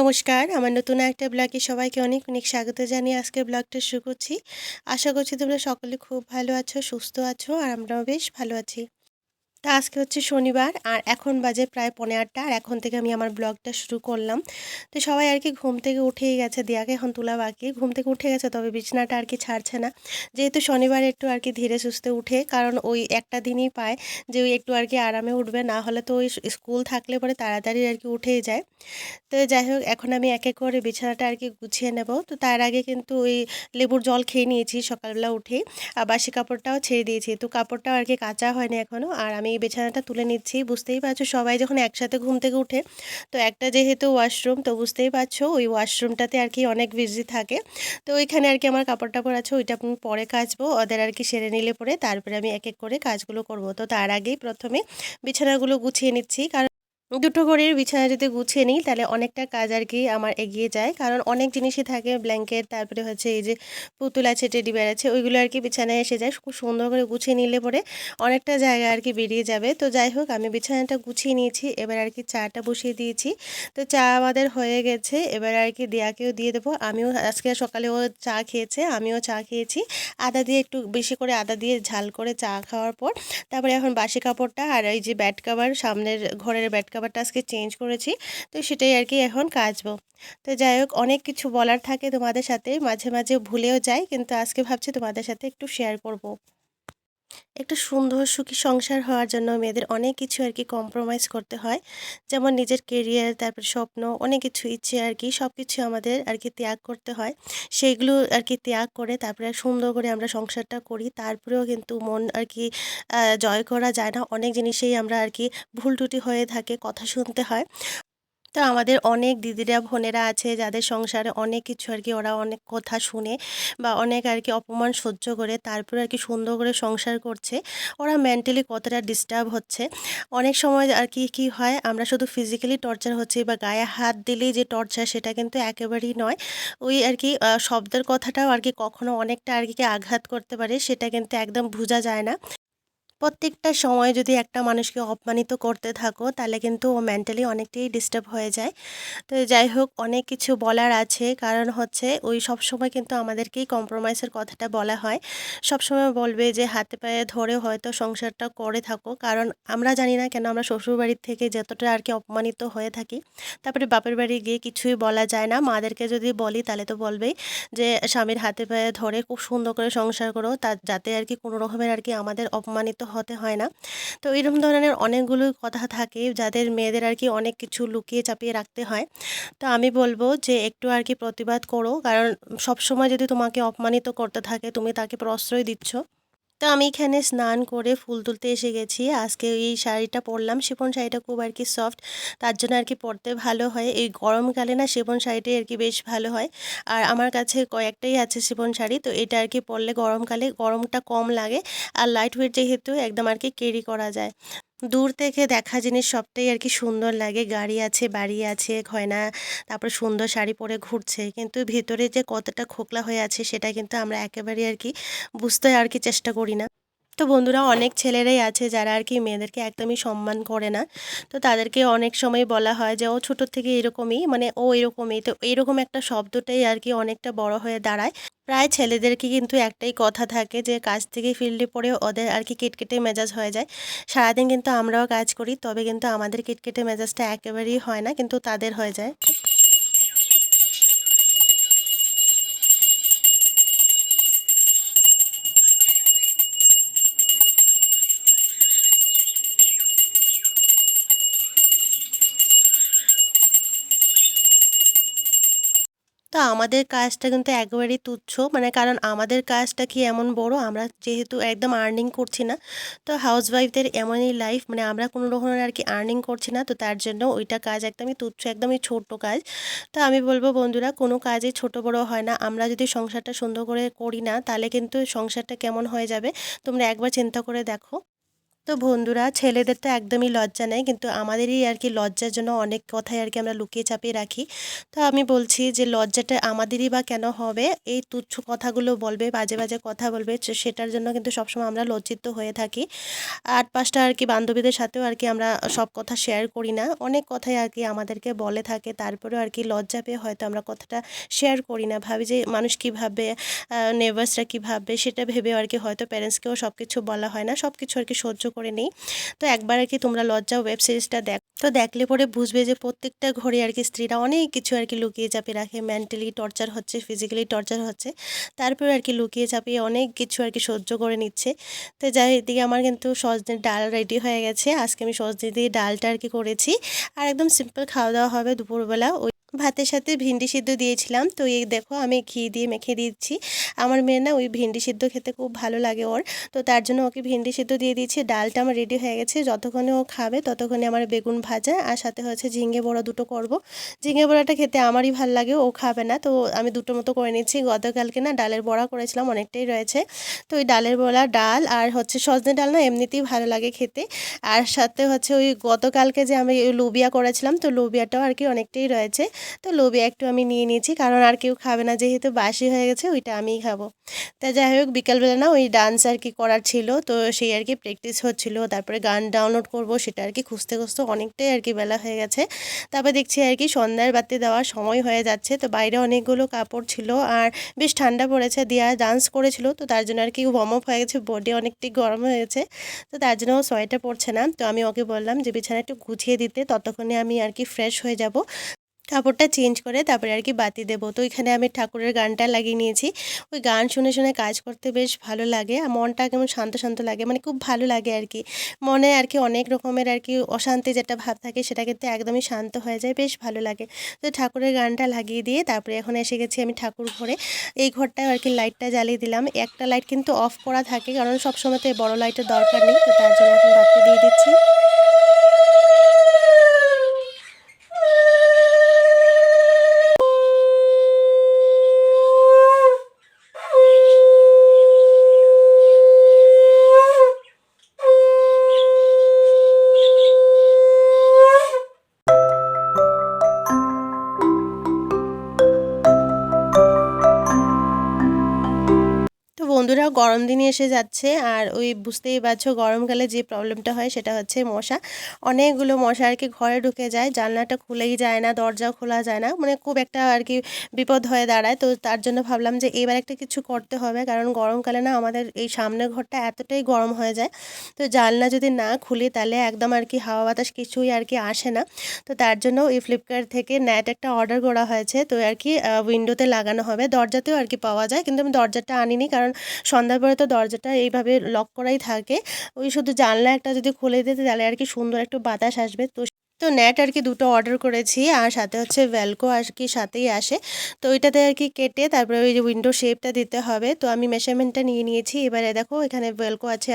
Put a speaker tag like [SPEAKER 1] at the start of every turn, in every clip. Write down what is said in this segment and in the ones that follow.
[SPEAKER 1] নমস্কার। আমার নতুন একটা ব্লগে সবাইকে অনেক অনেক স্বাগত জানিয়ে আজকে ব্লগটা শুরু করছি। আশা করছি তোমরা সকলে খুব ভালো আছো, সুস্থ আছো, আর আমরাও বেশ ভালো আছি। তা আজকে হচ্ছে শনিবার, আর এখন বাজে প্রায় পনেরো আটটা আর এখন থেকে আমি আমার ব্লগটা শুরু করলাম। তো সবাই আর কি ঘুম থেকে উঠেই গেছে, দিয়াকে এখন তোলা বাকি ঘুম থেকে উঠে গেছে, তবে বিছনাটা আর কি ছাড়ছে না। যেহেতু শনিবার একটু আর কি ধীরে সুস্থে উঠে, কারণ ওই একটা দিনই পায় যে ওই একটু আর কি আরামে উঠবে, না হলে তো ওই স্কুল থাকলে পরে তাড়াতাড়ি আর কি উঠেই যায়। তো যাই হোক, এখন আমি এক এক করে বিছানাটা আর কি গুছিয়ে নেব। তো তার আগে কিন্তু ওই লেবুর জল খেয়ে নিয়েছি সকালবেলা উঠে আর বাসি কাপড়টাও ছেড়ে দিয়েছি। তো কাপড়টাও আর কি কাঁচা হয়নি এখনও আর আমি বিছানাটা তুলে নিচ্ছি। বুঝতেই পারছ, সবাই যখন একসাথে ঘুম থেকে উঠে, তো একটা যেহেতু ওয়াশরুম, তো বুঝতেই পারছ, ওই ওয়াশরুমটাতে আর কি অনেক বিজি থাকে। তো ওইখানে আর কি আমার কাপড় টাপড় আছে, ওইটা আমি পরে কাচবো, ওদের আর কি সেরে নিলে পরে তারপরে আমি এক এক করে কাজগুলো করব। তো তার আগেই প্রথমে বিছানাগুলো গুছিয়ে নিচ্ছি, কারণ দুটো ঘরের বিছানা যদি গুছিয়ে নিই, তাহলে অনেকটা কাজ আর কি আমার এগিয়ে যায়। কারণ অনেক জিনিসই থাকে ব্ল্যাঙ্কেট তারপরে হচ্ছে এই যে পুতুল আছে টেডি বের আছে, ওইগুলো আর কি বিছানায় এসে যায়। খুব সুন্দর করে গুছিয়ে নিলে পরে অনেকটা জায়গা আর কি বেরিয়ে যাবে। তো যাই হোক, আমি বিছানাটা গুছিয়ে নিয়েছি, এবার আর কি চাটা বসিয়ে দিয়েছি। তো চা আমাদের হয়ে গেছে, এবার আর কি দেয়াকেও দিয়ে দেবো। আমিও আজকে সকালে ও চা খেয়েছে, আমিও চা খেয়েছি। আদা দিয়ে একটু বেশি করে আদা দিয়ে ঝাল করে চা খাওয়ার পর, তারপরে এখন বাসি কাপড়টা আর এই যে ব্যাট কাভার সামনের ঘরের ব্যাট কাভারটা আজকে চেঞ্জ করেছি, তো সেটাই আর কি এখন কাচবো তো যাই হোক, অনেক কিছু বলার থাকে তোমাদের সাথে, মাঝে মাঝে ভুলেও যাই, কিন্তু আজকে ভাবছি তোমাদের সাথে একটু শেয়ার করব। একটা সুন্দর সুখী সংসার হওয়ার জন্য মেয়েদের অনেক কিছু আর কি কম্প্রোমাইজ করতে হয়। যেমন নিজের কেরিয়ার তারপর স্বপ্ন, অনেক কিছু ইচ্ছে আর কি সব কিছু আমাদের আর কি ত্যাগ করতে হয়। সেইগুলো আর কি ত্যাগ করে তারপরে সুন্দর করে আমরা সংসারটা করি। তারপরেও কিন্তু মন আর কি জয় করা যায় না। অনেক জিনিসেই আমরা আর কি ভুল টুটি হয়ে থাকে, কথা শুনতে হয়। তো আমাদের অনেক দিদিরা, বোনেরা আছে যাদের সংসারে অনেক কিছু আর কি ওরা অনেক কথা শুনে বা অনেক আর কি অপমান সহ্য করে তারপরে আর কি সুন্দর করে সংসার করছে। ওরা মেন্টালি কতটা ডিস্টার্ব হচ্ছে। অনেক সময় আর কি, কী হয় আমরা শুধু ফিজিক্যালি টর্চার হচ্ছি বা গায়ে হাত দিলেই যে টর্চার সেটা কিন্তু একেবারেই নয়। ওই আর কি শব্দের কথাটাও আর কি কখনো অনেকটা আর কি আঘাত করতে পারে সেটা কিন্তু একদম বোঝা যায় না। প্রত্যেকটা সময় যদি একটা মানুষকে অপমানিত করতে থাকো, তাহলে কিন্তু ও মেন্টালি অনেকটাই ডিস্টার্ব হয়ে যায়। তো যাই হোক, অনেক কিছু বলার আছে। কারণ হচ্ছে, ওই সব সময় কিন্তু আমাদেরকেই কম্প্রোমাইজের কথাটা বলা হয়। সব সময় বলবে যে, হাতে পায়ে ধরে হয়তো সংসারটা করে থাকো। কারণ আমরা জানি না কেন, আমরা শ্বশুরবাড়ির থেকে যতটা আর কি অপমানিত হয়ে থাকি, তারপরে বাপের বাড়ি গিয়ে কিছুই বলা যায় না। মাদেরকে যদি বলি, তাহলে তো বলবেই যে, স্বামীর হাতে পায়ে ধরে খুব সুন্দর করে সংসার করো। তা, যাতে আর কি কোনো রকমের আর কি আমাদের অপমানিত হতে হয় না। তো এরকম ধরনের অনেকগুলো কথা থাকে যাদের মেয়েদের আর কি অনেক কিছু লুকিয়ে চাপিয়ে রাখতে হয়। তো আমি বলব যে একটু আর কি প্রতিবাদ করো। কারণ সবসময় যদি তোমাকে অপমানিত করতে থাকে, তুমি তাকে প্রশ্রয় দিচ্ছ। তো আমি এখানে স্নান করে ফুল তুলতে এসে গেছি। আজকে এই শাড়িটা পরলাম। শিফন শাড়িটা খুব আর কি সফট তার জন্য আর কি পরতে ভালো হয়। এই গরমকালে না শিফন শাড়িটাই আর কি বেশ ভালো হয়। আর আমার কাছে কয়েকটাই আছে শিফন শাড়ি, তো এটা আর কি পরলে গরমকালে গরমটা কম লাগে। আর লাইট ওয়েট যেহেতু, একদম আর কি ক্যারি করা যায়। দূর থেকে দেখা জিনিস সবটাই আর কি সুন্দর লাগে। গাড়ি আছে, বাড়ি আছে, গয়না, তারপর সুন্দর শাড়ি পরে ঘুরছে। কিন্তু ভিতরে যে কতটা খোকলা হয়ে আছে সেটা কিন্তু আমরা একেবারে আর কি বুঝতে আর কি চেষ্টা করি না। তো বন্ধুরা অনেক ছেলেরাই আছে যারা আর কি মেয়েদেরকে একদমই সম্মান করে না। তো তাদেরকে অনেক সময় বলা হয় যে, ও ছোটোর থেকে এরকমই মানে ও এরকমই। তো এরকম একটা শব্দটাই আর কি অনেকটা বড় হয়ে দাঁড়ায়। প্রায় ছেলেদেরকে কিন্তু একটাই কথা থাকে যে, কাজ থেকে ফিল্ডে পড়ে ওদের আর কি কেটকেটে মেজাজ হয়ে যায়। সারাদিন কিন্তু আমরাও কাজ করি, তবে কিন্তু আমাদের কেটকেটে মেজাজটা একেবারেই হয় না, কিন্তু তাদের হয়ে যায়। আমাদের কাজটা কিন্তু একেবারেই তুচ্ছ। মানে কারণ আমাদের কাজটা কি এমন বড়? আমরা যেহেতু একদম আর্নিং করছি না। তো হাউস ওয়াইফদের এমনই লাইফ মানে আমরা কোনো রকমের আর কি আর্নিং করছি না। তো তার জন্য ওইটা কাজ একদমই তুচ্ছ, একদমই ছোট কাজ। তো আমি বলব বন্ধুরা, কোনো কাজই ছোট বড় হয় না। আমরা যদি সংসারটা সুন্দর করে করি না, তাহলে কিন্তু সংসারটা কেমন হয়ে যাবে? তোমরা একবার চিন্তা করে দেখো। তো বন্ধুরা, ছেলেদের তো একদমই লজ্জা নেই, কিন্তু আমাদেরই আর কি লজ্জার জন্য অনেক কথাই আর কি আমরা লুকিয়ে চাপিয়ে রাখি। তো আমি বলছি যে লজ্জাটা আমাদেরই বা কেন হবে? এই তুচ্ছ কথাগুলো বলবে, বাজে বাজে কথা বলবে সেটার জন্য কিন্তু সবসময় আমরা লজ্জিত হয়ে থাকি। আট পাঁচটা আর কি বান্ধবীদের সাথেও আর কি আমরা সব কথা শেয়ার করি না। অনেক কথাই আর কি আমাদেরকে বলে থাকে, তারপরেও আর কি লজ্জা পেয়ে হয়তো আমরা কথাটা শেয়ার করি না। ভাবি যে মানুষ কী ভাববে নেভার্সরা কী ভাববে, সেটা ভেবেও আর কি হয়তো প্যারেন্টসকেও সব কিছু বলা হয় না সব কিছু আর কি সহ্য করে নিই। তো একবার আর কি তোমরা লজ্জা ওয়েব সিরিজটা দেখ, তো দেখলে পরে বুঝবে যে প্রত্যেকটা ঘরে আর কি স্ত্রীরা অনেক কিছু আর কি লুকিয়ে চাপিয়ে রাখে। মেন্টালি টর্চার হচ্ছে ফিজিক্যালি টর্চার হচ্ছে। তারপরে আর কি লুকিয়ে চাপিয়ে অনেক কিছু আর কি সহ্য করে নিচ্ছে। তো যাই এদিকে আমার কিন্তু সজনের ডাল রেডি হয়ে গেছে। আজকে আমি সজনে দিয়ে ডালটা আর কি করেছি। আর একদম সিম্পল খাওয়া দাওয়া হবে দুপুরবেলা। ওই ভাতের সাথে ভিন্ডি সিদ্ধ দিয়েছিলাম। তো এই দেখো, আমি ঘি দিয়ে মেখে দিচ্ছি। আমার মেয়ে না ওই ভিন্ডি সিদ্ধ খেতে খুব ভালো লাগে ওর। তো তার জন্য ওকে ভিন্ডি সিদ্ধ দিয়ে দিয়েছি। ডালটা আমার রেডি হয়ে গেছে। যতক্ষণে ও খাবে, ততক্ষণে আমার বেগুন ভাজা আর সাথে হচ্ছে ঝিঙে বড়া দুটো করব। ঝিঙে বড়াটা খেতে আমারই ভালো লাগে, ও খাবে না। তো আমি দুটো মতো করে নিচ্ছি। গতকালকে না ডালের বড়া করেছিলাম, অনেকটাই রয়েছে। তো ওই ডালের বড়া, ডাল আর হচ্ছে সজনে ডাল না এমনিতেই ভালো লাগে খেতে। আর সাথে হচ্ছে ওই গতকালকে যে আমি লুবিয়া করেছিলাম, তো লুবিয়াটাও আর কি অনেকটাই রয়েছে। তো লোবিয়া একটু আমি নিয়ে নিয়েছি, কারণ আর কেউ খাবে না, যেহেতু বাসি হয়ে গেছে, ওইটা আমিই খাব। তা যাই হোক, বিকালবেলা না ওই ডান্স আর কি করার ছিল, তো সেই আর কি প্র্যাকটিস হচ্ছিল, তারপরে গান ডাউনলোড করব, সেটা আর কি খুঁজতে খুঁজতে অনেকটাই আর কি বেলা হয়ে গেছে। তারপর দেখছি আর কি সন্ধ্যার বাতি দেওয়ার সময় হয়ে যাচ্ছে, তো বাইরে অনেকগুলো কাপড় ছিল, আর বেশ ঠান্ডা পড়েছে, দিয়া ডান্স করেছিল, তো তার জন্য আর কি ওয়ার্ম আপ হয়ে গেছে বডি অনেকটাই গরম হয়ে গেছে, তো তার জন্য ও সোয়েটার পড়ছে না। তো আমি ওকে বললাম যে বিছানা একটু গুছিয়ে দিতে, ততক্ষণে আমি আর কি ফ্রেশ হয়ে যাব। কাপড়টা চেঞ্জ করে তারপরে আর কি বাতি দেবো। তো এখানে আমি ঠাকুরের গানটা লাগিয়ে নিয়েছি। ওই গান শুনে শুনে কাজ করতে বেশ ভালো লাগে আর মনটা কেমন শান্ত শান্ত লাগে মানে খুব ভালো লাগে আর কি। মনে আর কি অনেক রকমের আর কি অশান্তি যেটা ভাব থাকে সেটা কিন্তু একদমই শান্ত হয়ে যায়, বেশ ভালো লাগে। তো ঠাকুরের গানটা লাগিয়ে দিয়ে তারপরে এখন এসে গেছি আমি ঠাকুর ঘরে। এই ঘরটায় আর কি লাইটটা জ্বালিয়ে দিলাম। একটা লাইট কিন্তু অফ করা থাকে কারণ সবসময় তো এই বড়ো লাইটের দরকার নেই, তো তার জন্য এখন বাতি দিয়ে দিচ্ছি। বন্ধুরা গরম দিনে এসে যাচ্ছে আর ওই বুঝতেই পারছ গরমকালে যে প্রবলেমটা হয় সেটা হচ্ছে মশা। অনেকগুলো মশা আর কি ঘরে ঢুকে যায়, জানলাটা খুলেই যায় না, দরজাও খোলা যায় না। মানে খুব একটা আর কি বিপদ হয়ে দাঁড়ায়। তো তার জন্য ভাবলাম যে এবার একটা কিছু করতে হবে, কারণ গরমকালে না আমাদের এই সামনের ঘরটা এতটাই গরম হয়ে যায়। তো জানলা যদি না খুলি তাহলে একদম আর কি হাওয়া বাতাস কিছুই আর কি আসে না। তো তার জন্য এই ফ্লিপকার্ট থেকে নেট একটা অর্ডার করা হয়েছে। তো আর কি উইন্ডোতে লাগানো হবে। দরজাতেও আর কি পাওয়া যায়, কিন্তু আমি দরজাটা আনিনি কারণ সন্ধ্যার পরে তো দরজাটা এইভাবে লক করাই থাকে। ওই শুধু জানলা একটা যদি খুলে দিতে তাহলে আর কি সুন্দর একটু বাতাস আসবে। তো তো নেট আর কি দুটো অর্ডার করেছি, আর সাথে হচ্ছে ভ্যালকো আর কি সাথেই আসে। তো ওইটাতে আর কি কেটে তারপরে ওই যে উইন্ডো শেপটা দিতে হবে। তো আমি মেশারমেন্টটা নিয়ে নিয়েছি। এবারে দেখো এখানে ভেলকো আছে,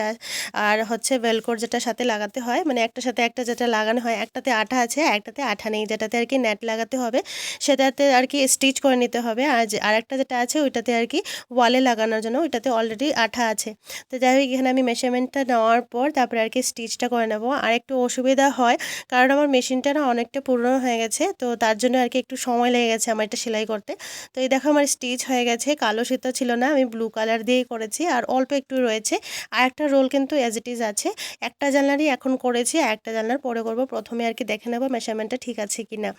[SPEAKER 1] আর হচ্ছে ভেলকোর যেটা সাথে লাগাতে হয় মানে একটার সাথে একটা যেটা লাগানো হয়, একটাতে আঠা আছে, একটাতে আঠা নেই। যেটাতে আর কি নেট লাগাতে হবে, সেটাতে আর কি স্টিচ করে নিতে হবে। আর আরেকটা যেটা আছে, ওইটাতে আর কি ওয়ালে লাগানোর জন্য ওইটাতে অলরেডি আঠা আছে। তো যাই হোক, এখানে আমি মেশারমেন্টটা নেওয়ার পর তারপরে আর কি স্টিচটা করে নেব। আর একটু অসুবিধা হয়, কারণ আমার মেশিনটা না অনেকটা পুরনো হয়ে গেছে, তো তার জন্য আর কি একটু সময় লেগে গেছে আমার এটা সেলাই করতে। তো এই দেখো আমার স্টিচ হয়ে গেছে, কালো শীত ছিল না, আমি ব্লু কালার দিয়েই করেছি আর অল্প একটু রয়েছে। আর একটা রোল কিন্তু অ্যাজ ইট ইজ আছে, একটা জানলারই এখন করেছি, আর একটা জানলার পরে করব, প্রথমে আর কি দেখে নেব মেশারমেন্টটা ঠিক আছে কি না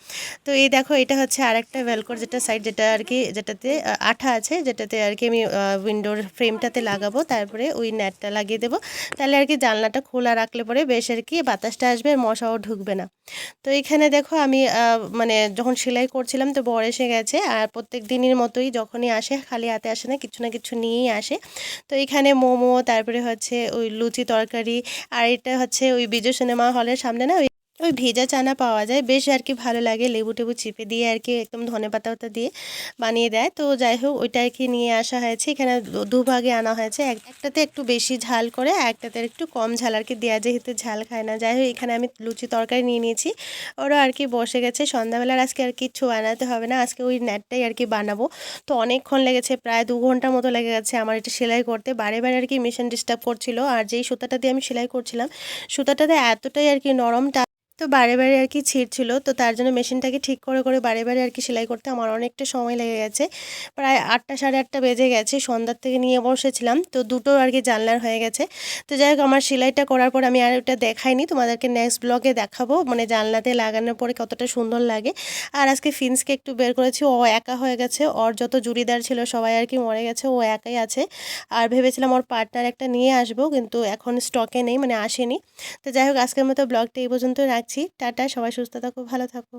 [SPEAKER 1] তো এই দেখো এটা হচ্ছে আর একটা ভেলকোর যেটা সাইড যেটা আর কি, যেটাতে আঠা আছে, যেটাতে আর কি আমি উইন্ডোর ফ্রেমটাতে লাগাবো, তারপরে ওই নেটটা লাগিয়ে দেবো। তাহলে আর কি জানলাটা খোলা রাখলে পরে বেশ আর কি বাতাসটা আসবে আর মশাও ঢুকবে না। তো এখানে দেখো আমি মানে যখন সেলাই করছিলাম তো বর এসে গেছে আর প্রত্যেক দিনের মতোই যখনই আসে খালি হাতে আসে না, কিছু না কিছু নিয়েই আসে। তো এখানে মোমো, তারপরে হচ্ছে ওই লুচি তরকারি আর এটা হচ্ছে ওই বিজয় সিনেমা হলের সামনে না ওই ভেজা চানা পাওয়া যায়। বেশ আর কি ভালো লাগে লেবু টেবু চিপে দিয়ে আর কি একদম ধনে পাতা পাতা দিয়ে বানিয়ে দেয়। তো যাই হোক, ওইটা আর কি নিয়ে আসা হয়েছে। এখানে দুভাগে আনা হয়েছে। একটাতে একটু বেশি ঝাল করে একটাতে একটু কম ঝাল আর কি দেওয়া যেহেতু ঝাল খায় না। যাই হোক, এখানে আমি লুচি তরকারি নিয়ে নিয়েছি। ওরা আর কি বসে গেছে। সন্ধ্যাবেলার আজকে আর কিচ্ছু বানাতে হবে না। আজকে ওই নেটটাই আর কি বানাবো। তো অনেকক্ষণ লেগেছে, প্রায় দু ঘণ্টার মতো লেগে গেছে আমার এটা সেলাই করতে। বারে বারে আর কি মেশিন ডিস্টার্ব করছিল। আর যেই সুতাটা দিয়ে আমি সেলাই করছিলাম, সুতাটাতে এতটাই আর কি নরম তো বারে বারে আর কি ছিঁড়ছিল। তো তার জন্য মেশিনটাকে ঠিক করে করে বারে বারে আর কি সেলাই করতে আমার অনেকটা সময় লেগে গেছে। প্রায় আটটা, সাড়ে আটটা বেজে গেছে, সন্ধ্যার থেকে নিয়ে বসেছিলাম। তো দুটো আর কি জানলার হয়ে গেছে। তো যাই হোক, আমার সেলাইটা করার পর আমি আর ওটা দেখাইনি, তোমাদেরকে নেক্সট ব্লগে দেখাবো। মানে জানলাতে লাগানোর পরে কতটা সুন্দর লাগে। আর আজকে ফিন্সকে একটু বের করেছি, ও একা হয়ে গেছে। ওর যত জুড়িদার ছিল, সবাই আর কি মরে গেছে, ও একাই আছে। আর ভেবেছিলাম ওর পার্টনার একটা নিয়ে আসব, কিন্তু এখন স্টকে নেই মানে আসেনি। তো যাই হোক, আজকের মতো ব্লগটা এই পর্যন্ত রাখছি। টাটা সবাই সুস্থ থাকো ভালো থাকো।